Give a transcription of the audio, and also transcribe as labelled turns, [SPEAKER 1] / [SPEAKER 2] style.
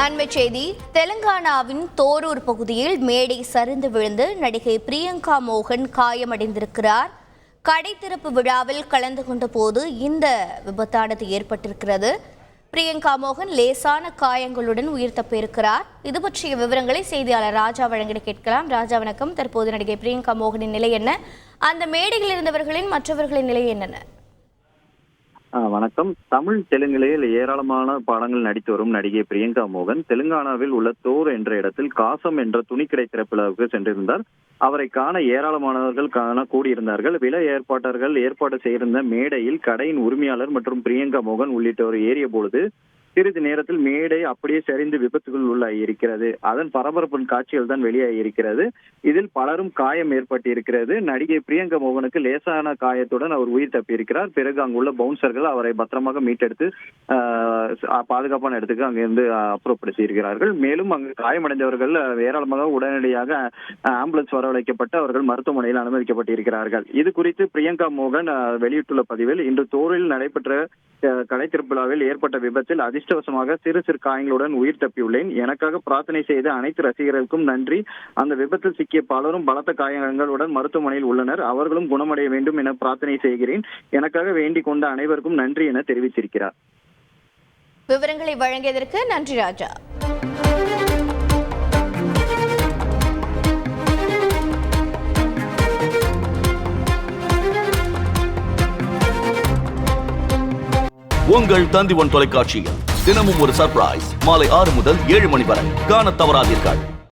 [SPEAKER 1] அண்மைச் செய்தி தெலுங்கானாவின் தோரூர் பகுதியில் மேடை சரிந்து விழுந்து நடிகை பிரியங்கா மோகன் காயமடைந்திருக்கிறார். கடை திறப்பு விழாவில் கலந்து கொண்ட போது இந்த விபத்தானது ஏற்பட்டிருக்கிறது. பிரியங்கா மோகன் லேசான காயங்களுடன் உயிர் தப்பியிருக்கிறார். இது பற்றிய விவரங்களை செய்தியாளர் ராஜா வழங்கிட கேட்கலாம். ராஜா வணக்கம். தற்போது நடிகை பிரியங்கா மோகனின் நிலை என்ன? அந்த மேடையில் இருந்தவர்களின் மற்றவர்களின் நிலை என்னென்ன?
[SPEAKER 2] வணக்கம். தமிழ் தெலுங்கில் ஏராளமான படங்கள் நடித்து வரும் நடிகை பிரியங்கா மோகன். தெலுங்கானாவில் உள்ள தோர் என்ற இடத்தில் காசம் என்ற துணிக்கடை திறப்பிழாவுக்கு சென்றிருந்தார். அவரை காண ஏராளமானவர்கள் காண கூடியிருந்தார்கள். விலை ஏற்பாட்டர்கள் ஏற்பாடு செய்திருந்த மேடையில் கடையின் உரிமையாளர் மற்றும் பிரியங்கா மோகன் உள்ளிட்டோர் ஏறிய பொழுது சிறிது நேரத்தில் மேடை அப்படியே சரிந்து விபத்துக்குள் உள்ளாகி இருக்கிறது. அதன் பரபரப்பின் காட்சிகள் தான் வெளியாகி இருக்கிறது. இதில் பலரும் காயம் ஏற்பட்டிருக்கிறது. நடிகை பிரியங்கா மோகனுக்கு லேசான காயத்துடன் அவர் உயிர் தப்பியிருக்கிறார். பிறகு அங்குள்ள பவுன்சர்கள் அவரை பத்திரமாக மீட்டெடுத்து பாதுகாப்பான இடத்துக்கு அங்கிருந்து அப்புறப்படுத்தி இருக்கிறார்கள் மேலும் அங்கு காயமடைந்தவர்கள் ஏராளமாக உடனடியாக ஆம்புலன்ஸ் வரவழைக்கப்பட்டு அவர்கள் மருத்துவமனையில் அனுமதிக்கப்பட்டிருக்கிறார்கள். இது குறித்து பிரியங்கா மோகன் வெளியிட்டுள்ள பதிவில் இன்று தோரில் நடைபெற்ற கலை திருவிழாவில் ஏற்பட்ட விபத்தில் அதிர்ஷ்டவசமாக சிறு சிறு காயங்களுடன் உயிர் தப்பியுள்ளேன். எனக்காக பிரார்த்தனை செய்த அனைத்து ரசிகர்களுக்கும் நன்றி. அந்த விபத்தில் சிக்கிய பலரும் பலத்த காயங்களுடன் மருத்துவமனையில் உள்ளனர். அவர்களும் குணமடைய வேண்டும் என பிரார்த்தனை செய்கிறேன். எனக்காக வேண்டிக் கொண்ட அனைவருக்கும் நன்றி என தெரிவித்திருக்கிறார்.
[SPEAKER 1] விவரங்களை வழங்கியதற்கு நன்றி ராஜா.
[SPEAKER 3] உங்கள் தந்தி ஒன் தொலைக்காட்சியில் தினமும் ஒரு சர்ப்ரைஸ் மாலை ஆறு முதல் ஏழு மணி வரை. காண தவறாதீர்கள்.